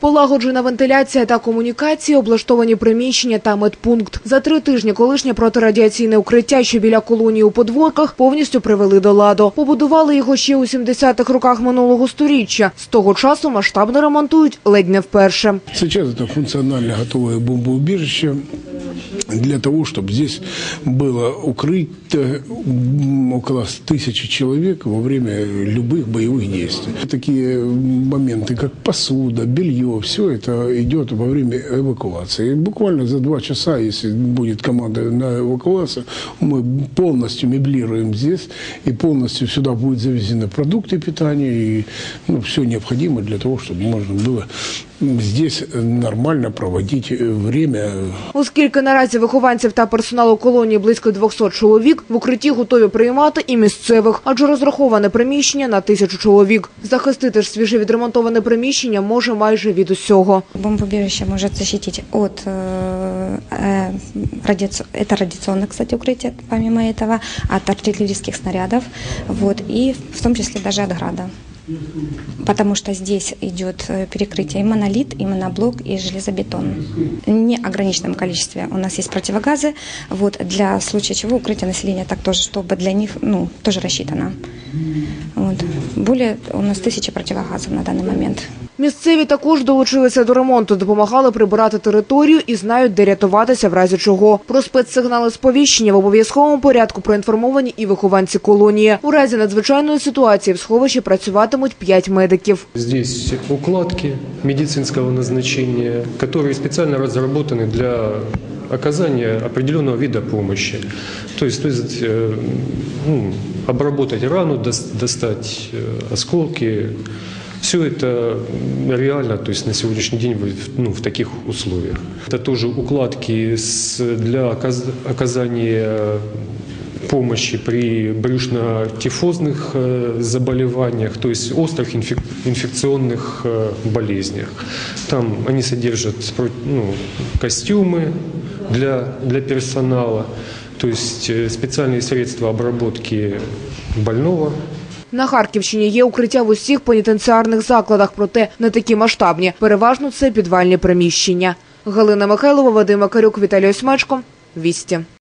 Полагоджена вентиляція та комунікації, облаштовані приміщення та медпункт. За три тижні колишнє протирадіаційне укриття, що біля колонії у подворках, повністю привели до ладу. Побудували його ще у 70-х роках минулого сторіччя. З того часу масштабно ремонтують ледь не вперше. Сейчас это функционально готовое бомбоубежище для того, чтобы здесь было укрыто около тысячи человек во время любых боевых действий. Такие моменты, как посуда, белье, все это идет во время эвакуации. И буквально за два часа, если будет команда на эвакуацию, мы полностью меблируем здесь, и полностью сюда будут завезены продукты питания и ну, все необходимое для того, чтобы можно было здесь нормально проводить э, время Оскільки наразі вихованців та персоналу колонії близько 200 чоловік, в укритті готові приймати і місцевих, адже розраховане приміщення на тисячу чоловік. Захистити ж свіже відремонтоване приміщення може майже від усього. Бомбоубежище может защитить от э, э, радиаци- это радиационное, кстати, укрытие, помимо этого, от артиллерийских снарядов, вот, и в том числе даже от града. Потому что здесь идет э, перекрытие и монолит, и моноблок, и железобетон. В неограниченном количестве у нас есть противогазы, вот, для случая чего укрытие населения так тоже, чтобы для них, ну, тоже рассчитано. Вот. Более у нас тысячи противогазов на данный момент. Місцеві також долучилися до ремонту, допомагали прибирати територію і знають, де рятуватися в разі чого. Про спецсигнали сповіщення в обов'язковому порядку проінформовані і вихованці колонії. У разі надзвичайної ситуації в сховищі працюватимуть п'ять медиків. Здесь укладки медицинского назначения, которые специально разработаны для оказания определенного вида помощи. То есть, то есть э, ну, обработать рану, дос- достать э, осколки. Все это реально, то есть на сегодняшний день ну, в таких условиях. Это тоже укладки для оказ- оказания помощи при брюшно-тифозных э, заболеваниях, то есть острых инфек- инфекционных э, болезнях. Там они содержат ну, костюмы для, для персонала, то есть э, специальные средства обработки больного На Харківщині є укриття в усіх пенітенціарних закладах, проте не такі масштабні. Переважно це підвальні приміщення. Галина Михайлова, Вадим Макарюк, Віталій Осьмачко. Вісті.